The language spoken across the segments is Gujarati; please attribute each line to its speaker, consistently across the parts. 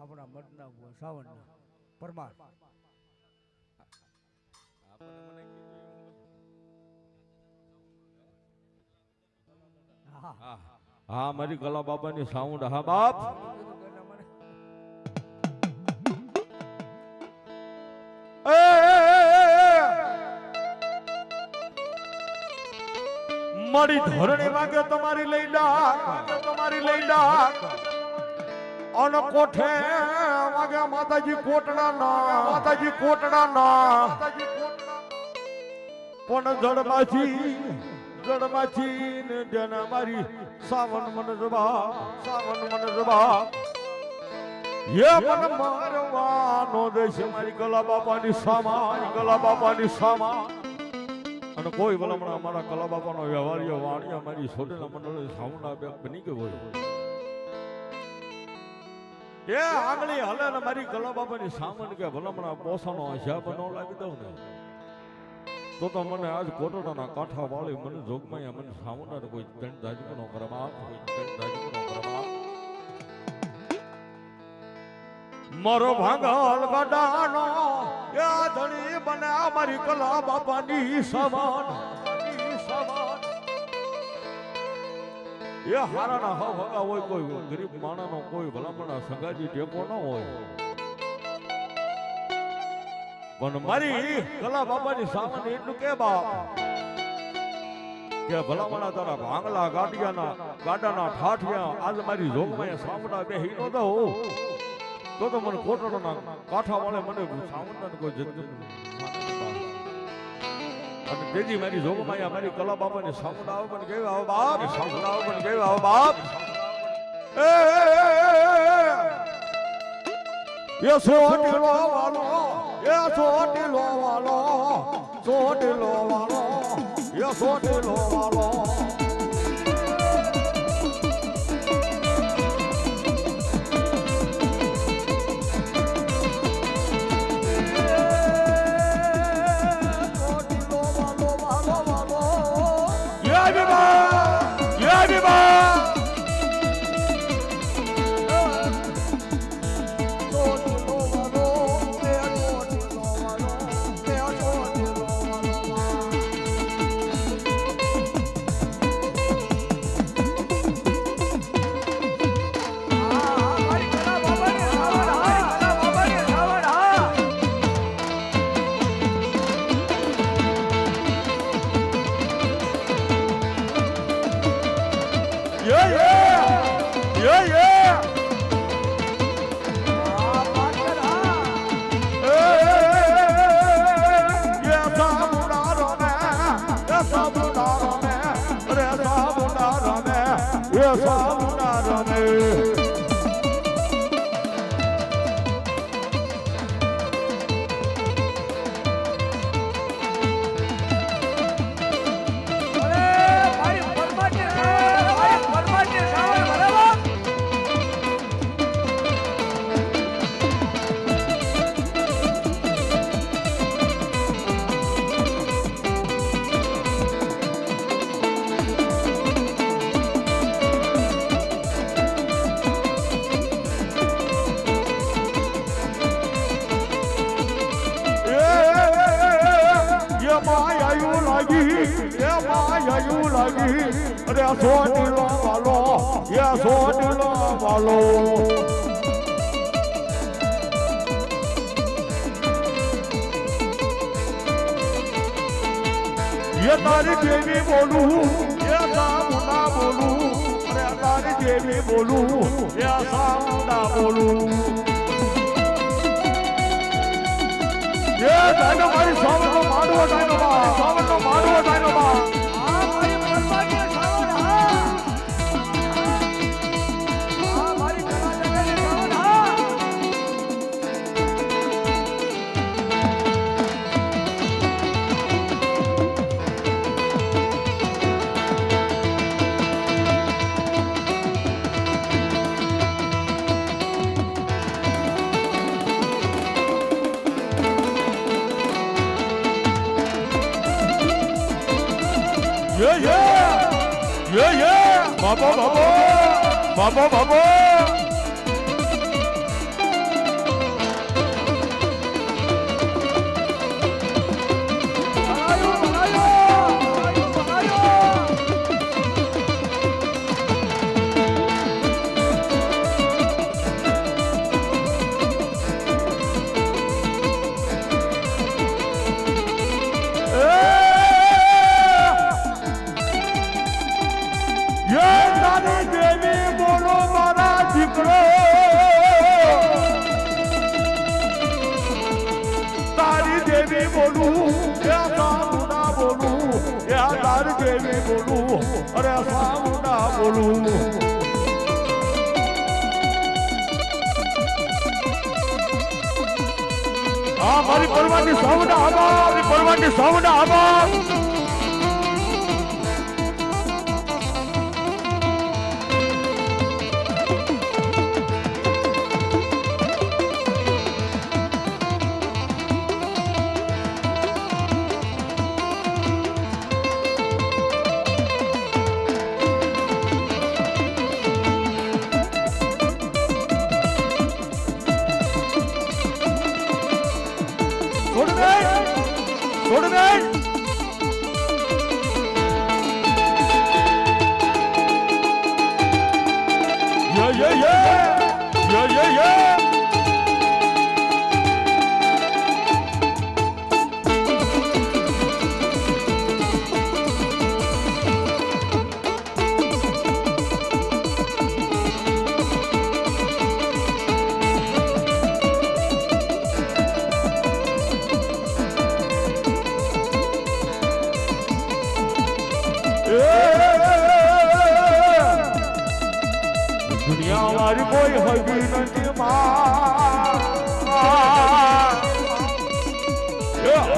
Speaker 1: આપણા મઠના ગોસાવનના પરમાર. હા.
Speaker 2: મારી કલા બાબાની સાઉન્ડ હા બાપ. મારી ધોરણે વાગે તમારી લઈ ડાક. તમારી લઈ ડાક. અન કોઠે વાગ્યા માતાજી કોટડા ના માતાજી કોટડા ના પણ જડમાછી જડમાછી ને જેને મારી સાવન મન જબા, સાવન મન જબા. એ મન મારવાનો દેશ મારી કલા બાપાની સામા કલા બાપાની સામા. અને કોઈ ભલામણ અમારા કલા બાપાનો વ્યવહારીય વાણી મારી સોટેલા મંડળ સાઉન્ડ આપ્યા બની ગયો હોય. એ આંગળી હલે ને મારી કલા બાપાની સામાન કે ભલામણા પોસાનો હિસાબ ન લાગી દઉં ને, તો તો મને આજ કોટડાના કાંઠા વાળી મને જોગમાં મને સામુંડા કોઈ દંડ દાજકો નો કરવા, કોઈ દંડ દાજકો નો કરવા. મારો ભાંગલ ગડાનો યાદણી બને મારી કલા બાપાની સમાન સમાન. એ હારાના હાવ હગા હોય કોઈ ગરીબ માણાનો કોઈ ભલામણા સગાજી ટેકો ન હોય. પણ મારી કલા બાપાની સામાન એટલું કે બાપ? કે ભલામણા તારા ભાંગલા ગાડિયાના ગાડાના ઠાઠિયા, આજ મારી જોગમાં સામડા બે હીનો દો તો તો મને કોટડાના કાંઠા વાળે મને સામડા કોઈ જંતુ અને તેજી મારી જોગમાં મારી કલા બાપાની સામડા આવો પણ કેવા આવો બાપ. સામડા આવો પણ કેવા આવો બાપ. એ સોટીલો વાલો એ સોટીલો વાલો સોટીલો વાલો એ સોટીલો વાલો લાગી અરે સોટીલો વાલો એ સોટીલો વાલો એ તારી દેવી બોલું એ સામુના બોલું અરે તારી દેવી બોલું એ સામુના બોલું એ ડાયનો મારી સાવરનો માંડવો ડાયનો બા સાવરનો માંડવો ડાયનો ভব ভব પરવાની સૌના આભાર. પરવાની સૌના આવા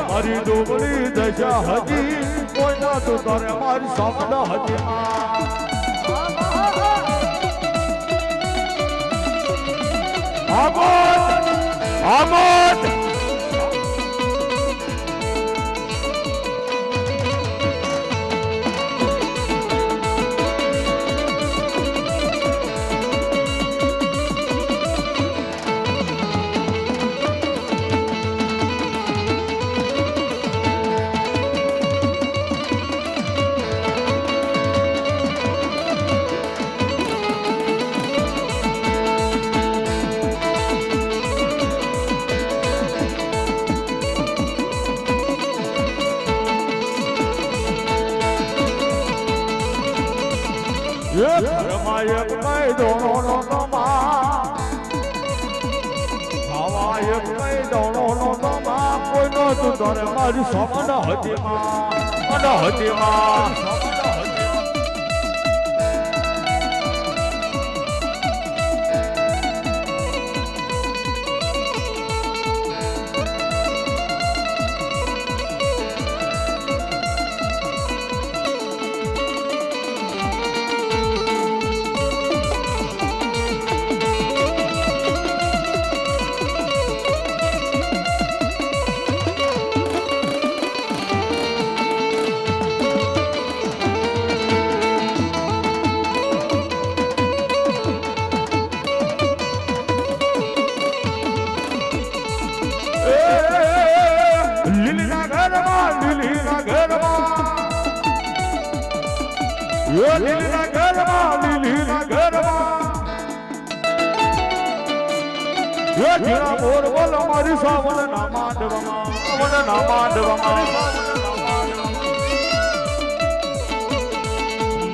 Speaker 2: મારી ડોબળી દશા હજી કોઈ ના તો તારે મારી સામના હજી આમોદ આમોદ મારી સમન હતી માં. હતી માં. ના માંડવામાં સાવણ ના માંડવામાં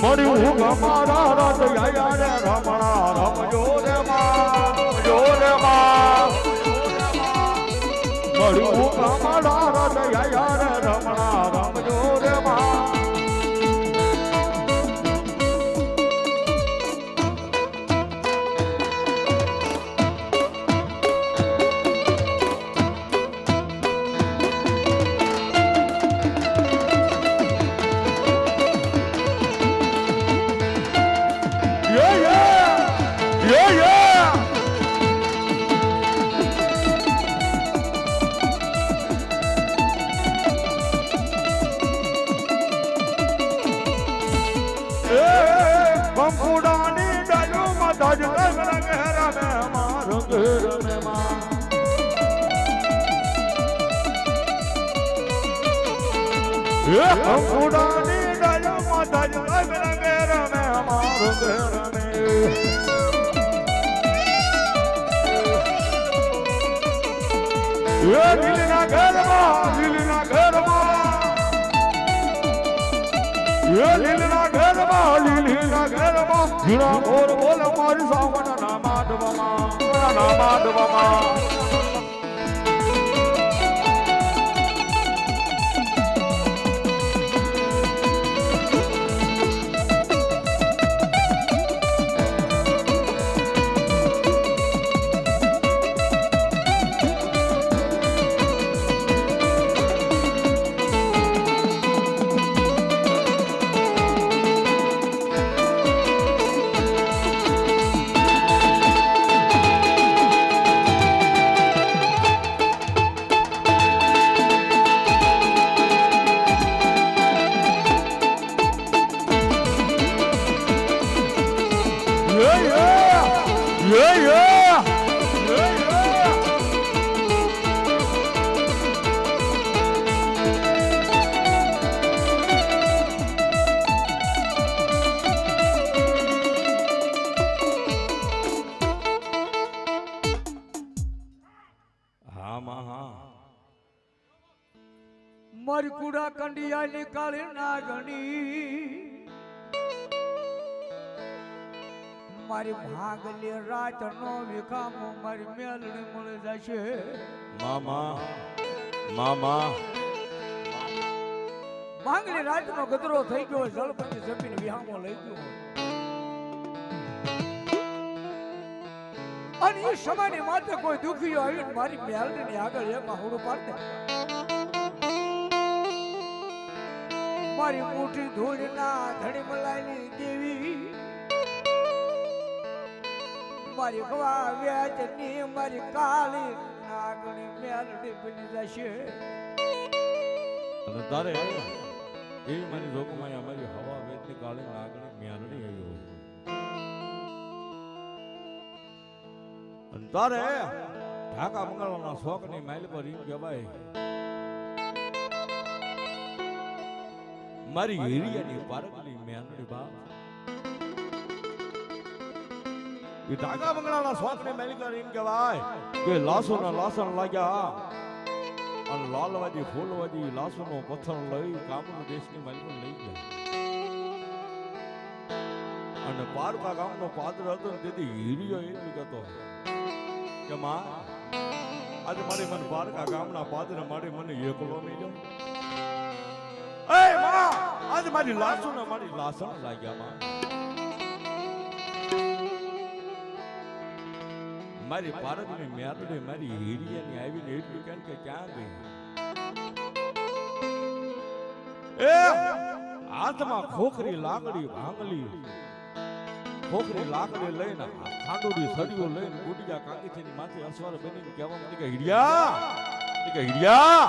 Speaker 2: મળ્યું હું ગમારા રાત યાયા રે રમણા રમજો રે રમજો રે મળ્યું કમળા હૃદયા રે રમણા એ કંકુડાની ડાળુમાં ધજ રંગ ઘેરા મે મારો એ બોલ બોલ મારી સાવનના માધવમાં ના માધવમાં
Speaker 1: કંડિયા નીકાળી નાગણી. મારી ભાગલી રાત નો વિખામો મારી મેલડી મળી જશે.
Speaker 2: મામા મામા.
Speaker 1: માંગણી રાત નો ગદરો થઈ ગયો જળપતિ જમીન વિહામો લઈ ગયો અને એ સમયની માથે કોઈ દુખીઓ આવ્યું મારી મેલણી આગળ એમાં હુડું પાડે મારી મુઠી ધૂળના ધડી મલાઈની દેવી. મારી ગવા વ્યાજની, મારી કાળી નાગણી મેલડી બની જશે.
Speaker 2: અને તારે એ મારી જોગમાં અમારી હવા વેદની કાળી નાગણી મ્યાલડી આવ્યો અને તારે ઢાકા મંગળવાના શોખની માઇલ પર એમ કહેવાય મારી હિરિયાની પારકની મ્યાલડી બા એ ડાગા બંગલાના સ્વાતને પર એમ કહેવાય કે લાસોના લાસણ લાગ્યા. અને લાલવાજી ફૂલવાજી લાસોનો પથ્થર લઈ કામનો દેશની માલિકો લઈ ગયા. અને પારકા ગામનો પાદર હતો ને તેથી હીરિયો એમ કહેતો કે, માં, આજે મારી મને પારકા ગામના પાત્ર માટે મને એકલો મળ્યો. આજે મારી લાસુ ને મારી લાસણ લાગ્યા માં મારી પારકની મેરડી મારી હીરિયાની આવીને એટલું કેમ કે ક્યાં ગઈ એ હાથમાં ખોખરી લાકડી ભાંગલી ખોખરી લાકડી લઈને ખાંડોડી સળીઓ લઈને ગુડિયા કાકીથીની માથે અસવાર બનીને કહેવા હીડિયા કે હીડિયા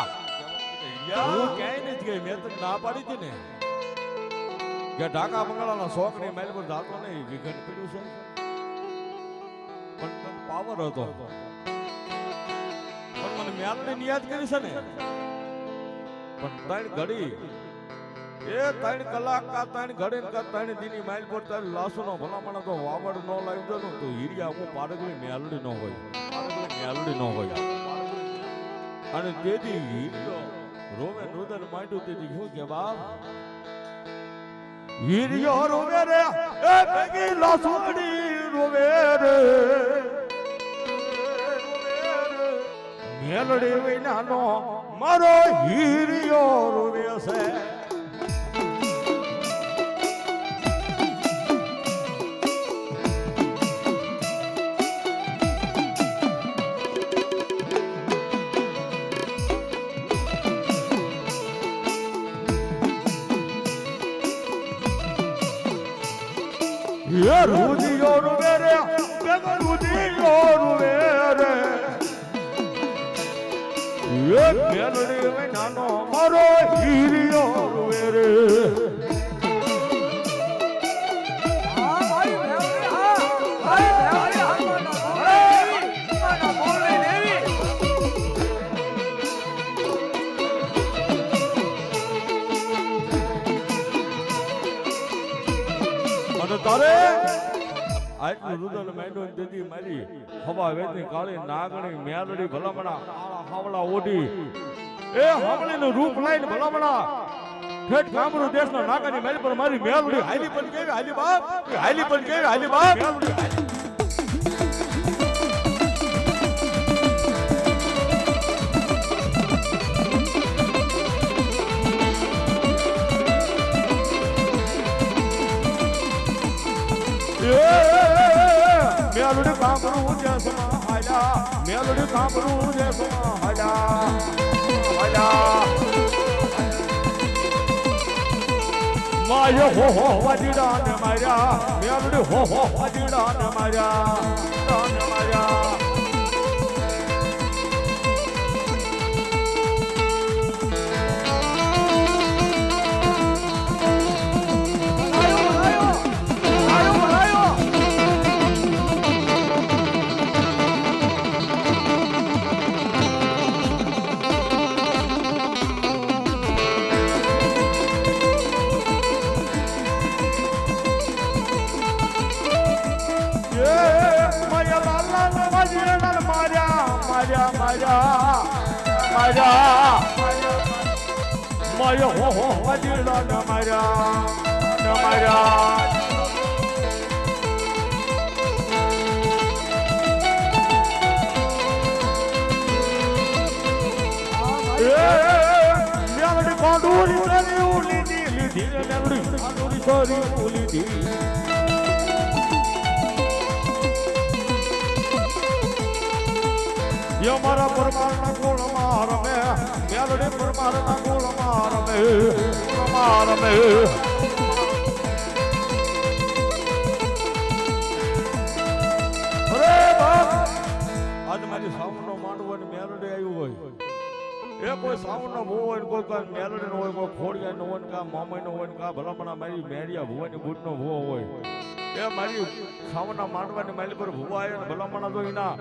Speaker 2: હું ક્યાંય નથી ગઈ મેં તને ના પાડી હતી ને કે ઢાકા શોખ શોખની મેલ પર જાતો નહીં વિઘન પડ્યું છે. પણ પાવર હતો. પણ મને મ્યાલને યાદ કરી છે ને. પણ ત્રણ ઘડી, એ ત્રણ કલાક કા ત્રણ ઘડી કા ત્રણ દીની માઇલ પર તારી લાસનો ભલામણ તો વાવડ ન લાવી દો ને, તો હીરિયા હું પાડગલી મ્યાલડી ન હોય. પાડગલી મ્યાલડી ન હોય. અને તેથી રોવે રુદન માંડ્યું, તેથી શું કે બાપ હીરિયો રોવે રે એ ભેગી લાસોડી રોવે રે. મેલડી વિનાનો મારો હીરિયો રોવે છે અને તારે? આટલું રુદન માંડો દીદી મારી. હવા વેદની કાળી નાગણી મેલડી ભલામણા હાવડા ઓઢી. એ હાવળીનું રૂપ લઈને ભલામણા. ઠેઠ કામરૂ દેશના નાકાની મેલ પર મારી મેલડી હાલી પણ કેવી હાલી બાપ? હાલી પણ કેવી હાલી બાપ? કામરૂ દેશમાં હાલ્યા. મેલડી કામરૂ દેશમાં હાલ્યા. હાલ્યા. માય હો હો વજીડા ને માર્યા. મેલડી હો હો વજીડા ને માર્યા. ને માર્યા. માયા હો હો વજીડા ને માર્યા ને માર્યા મેલડી કોંડુરી સરી ઉલી દી લીધી મેલડી યો મારા પરમારના કુળમાં રમે, મેલડી પરમારના કુળમાં અરે બાપ, આજ મારી સાવનો માંડવો ને મેલડી આવ્યું હોય. એ કોઈ સાવનો ભૂવો હોય કોઈ કાંઈ મેલડી હોય, કોઈ ખોડિયા નો હોય કા મામઈ નો હોય કા ભલામણા મારી મેરિયા ભુવાની બુટ નો ભૂવો હોય. એ મારી સાવના માંડવાની માઇલ પર ભૂવા આવ્યા ભલામણા તો એના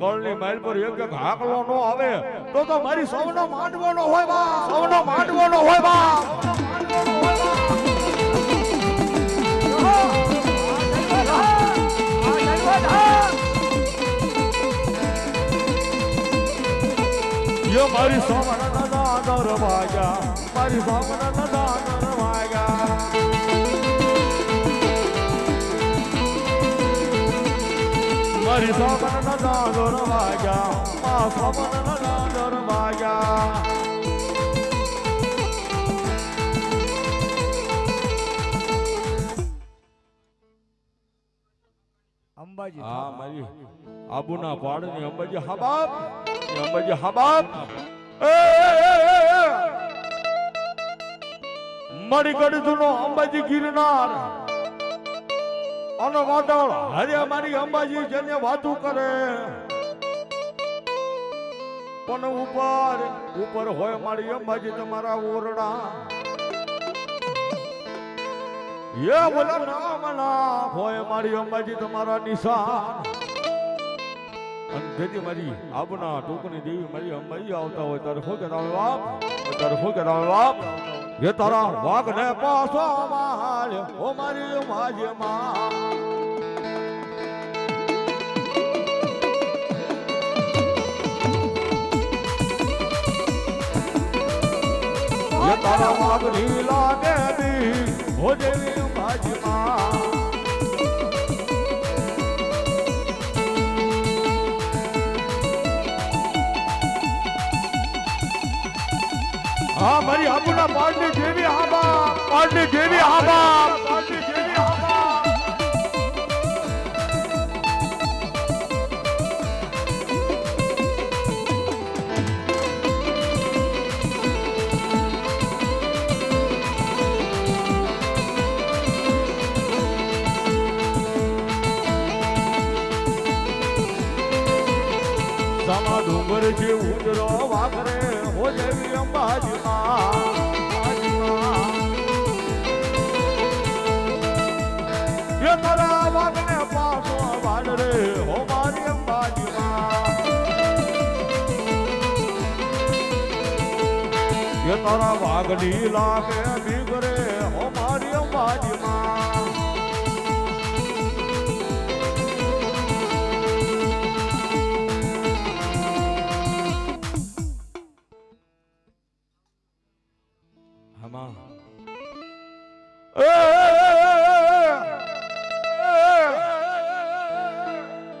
Speaker 2: કળની માઇલ પર એક એક હાકલો નો આવે, તો તો મારી સૌનો માંડવાનો હોય બા સૌનો માંડવાનો હોય બા. યો મારી સોમના દાદા દરવાજા મારી સોમના નદા મારી સોમન નદા દરવાજા મા સોમન નદા દરવાજા
Speaker 1: અંબાજી
Speaker 2: હા મારી આબુના પાડની અંબાજી હા બાપ અંબાજી હા બાપ મળી કડી અંબાજી ગિરનાર. અને વાદળ. હરે મારી અંબાજી જેને વાતું કરે. પણ ઉપર ઉપર હોય મારી અંબાજી તમારા ઓરડા. એ બોલા નામના હોય મારી અંબાજી તમારા નિશાન. જેથી મારી આબના ટૂંકની દેવી મારી અંબાજી આવતા હોય ત્યારે શું હોય બાપ? ત્યારે શું હોય બાપ? એ તારા વાઘ ને પાછો માલ ઓ મારી માજી માં તારા વાઘ લીલા દેવી હો દેવી માજી હા મારી આબુના પાડની જેવી આબા પાડની જેવી આબા ડુંગર જે ઉજરો વાઘરે હો જેવી અંબાજી માં તારા વાઘને પાછો વાડ રે હો મારી અંબાજી બીગરે હો મારી અંબાજી માં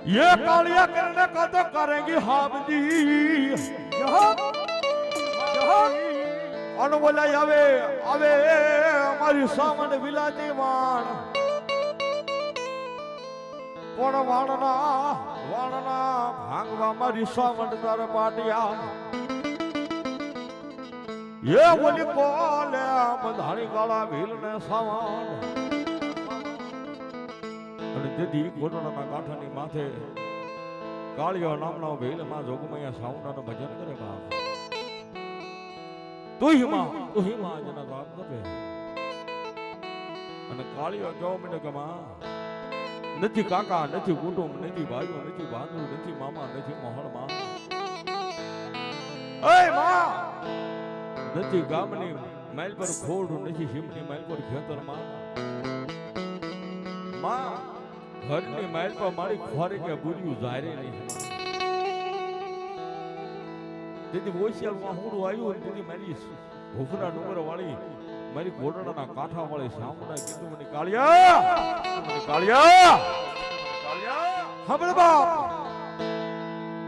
Speaker 2: ये कालिया करने का तो करेंगी हाब जी
Speaker 1: જહો જહો
Speaker 2: અને બોલાય આવે આવે અમારી સામાન વિલાતી વાણ પણ વાણના વાણના ભાંગવા મારી સામાન તાર પાટિયા એ બોલી કોલે બંધાણી કાળા ભીલ ને સાવણ અને જેથી કોટડાના કાંઠાની માથે કાળિયો નામના ભેલમાં જોગમૈયા સાઉન્ડાનું ભજન કરે બાપ. તું માં તું માં આજના બાપ કરે અને કાળિયો કેવો મને કે નથી કાકા, નથી કુટુંબ, નથી ભાઈઓ, નથી બાંધુ નથી મામા, નથી મોહણમાં એ માં! નથી ગામની માઇલ પર ખોડ, નથી હિમની માઇલ પર ખેતરમાં માં ઘરની માઇલ પર મારી ખોરી કે બુર્યું જારે નહીં તેથી ઓશિયાલ હું આવ્યું તેથી મારી ભૂખના ડુંગર વાળી મારી ઘોડણાના કાંઠા વાળી સામના કીધું મને, કાળિયા! કાળિયા! કાળિયા બાપ!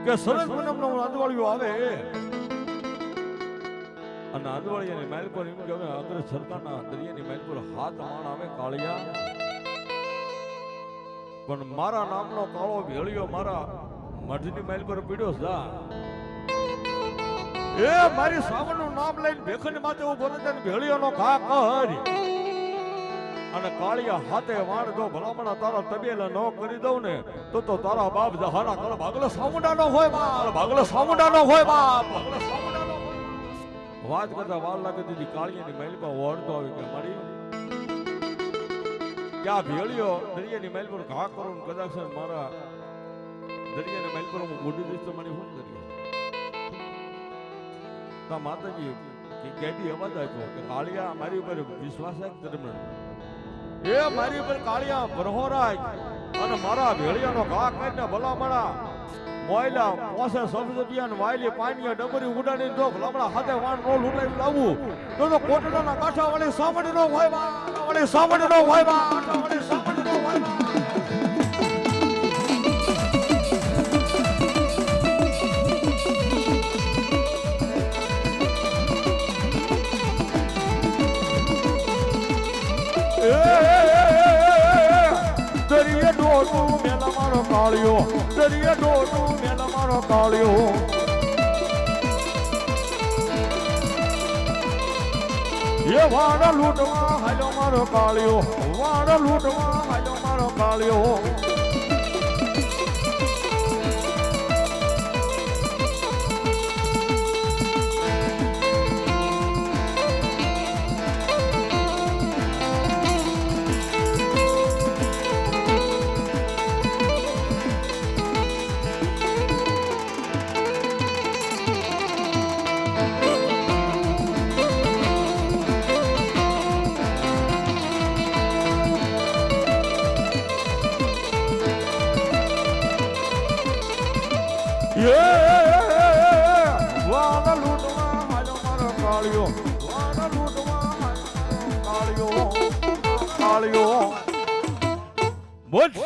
Speaker 2: કે સરસ પૂનમનો અંદવાળિયો આવે. અને અંદવાળિયાની મહેલ પર એમ કે અગ્ર સરકારના દરિયાની મહેલ પર હાથ માણ આવે કાળિયા! પણ મારા નામનો કાળો ભેળિયો મારા મઢની માઇલ પર પીડ્યો જા એ મારી સાવણનું નામ લઈને ભેખની માથે ઊભો છે ભેળિયાનો ઘા કરી અને કાળિયા હાથે વાણ જો ભલામણા તારા તબેલા ન કરી દઉં ને, તો તો તારા બાપ જહાના કરો ભાગલો સામુંડા નો હોય બાપ, ભાગલો સામુંડા નો હોય બાપ. વાત કરતા વાર લાગે દીધી કાળિયાની મહેલમાં વળતો આવી કે મારી ક્યાં ભેળિયો દરિયાની મહેલ પર ઘા કરો કદાચ મારા દરિયાની મહેલ પર હું મોટી દઈશ તો મારી શું કરીએ? તા માતાજી કે કેદી અવાજ આપ્યો કે કાળિયા મારી ઉપર વિશ્વાસ રાખ ધર્મ એ મારી ઉપર કાળિયા રાખ અને મારા ભેળિયાનો ઘા કરીને ભલામણા મોયલા પોસે સબસબિયા વાયલી પાણીયા ડબરી ઉડાડી જો ભલામણા હાથે વાણ નો લૂટાઈ લાવું તો તો કોટડાના કાંઠા વાળી સામડી નો હોય બા વાળી સામડી નો હોય બા વાળી સામડી નો હોય કાળિયો દરિયે ડોડું મેલ મારો કાળિયો એ વાડા લૂંટવા હાલ્યો મારો કાળિયો વાડા લૂંટવા હાલ્યો મારો કાળિયો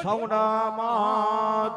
Speaker 2: બોલ સાઉના